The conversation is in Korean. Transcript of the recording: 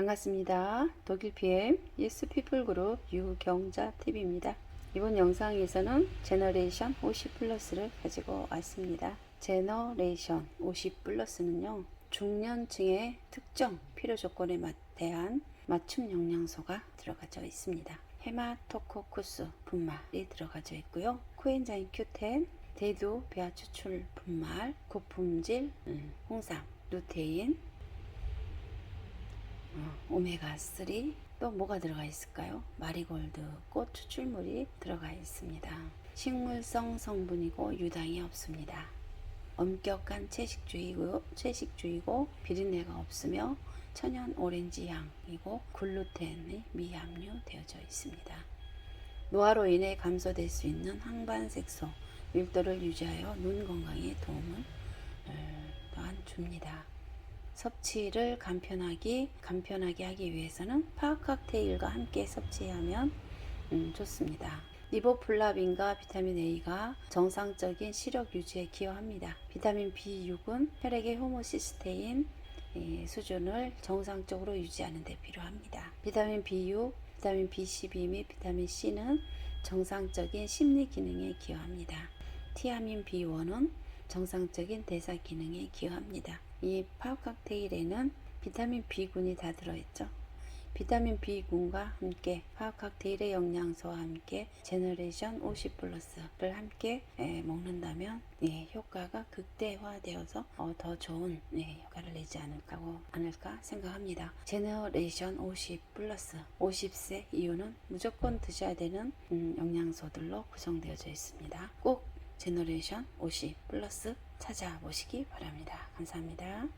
반갑습니다. 독일 PM 예스 피플 그룹 유경자 TV입니다. 이번 영상에서는 제너레이션 50 플러스를 가지고 왔습니다. 제너레이션 50 플러스는요, 중년층의 특정 필요 조건에 맞- 대한 맞춤 영양소가 들어가져 있습니다. 헤마토코쿠스 분말이 들어가져 있고요. 코엔자임 Q10, 대두 배아 추출 분말, 고품질, 음, 홍삼, 루테인, 어, 오메가3 또 뭐가 들어가 있을까요? 마리골드 꽃 추출물이 들어가 있습니다. 식물성 성분이고 유당이 없습니다. 엄격한 채식주의고 채식주의고 비린내가 없으며 천연 오렌지 향이고 글루텐이 미함유 되어져 있습니다. 노화로 인해 감소될 수 있는 항반색소 밀도를 유지하여 눈 건강에 도움을 어, 또한 줍니다. 섭취를 간편하게 간편하게 하기 위해서는 파워 칵테일과 함께 섭취하면 음, 좋습니다. 리보플라빈과 비타민 A가 정상적인 시력 유지에 기여합니다. 비타민 B6은 혈액의 호모시스테인 예, 수준을 정상적으로 유지하는 데 필요합니다. 비타민 B6, 비타민 B12 및 비타민 C는 정상적인 심리 기능에 기여합니다. 티아민 B1은 정상적인 대사 기능에 기여합니다. 이 파워 칵테일에는 비타민 B군이 다 들어있죠. 비타민 B군과 함께 파워 칵테일의 영양소와 함께 제너레이션 50 플러스를 함께 예, 먹는다면 예, 효과가 극대화되어서 어, 더 좋은 예, 효과를 내지 않을까, 않을까 생각합니다. 제너레이션 50 플러스 50세 이후는 무조건 드셔야 되는 음, 영양소들로 구성되어져 있습니다. 꼭 제너레이션 50 플러스 찾아보시기 바랍니다. 감사합니다.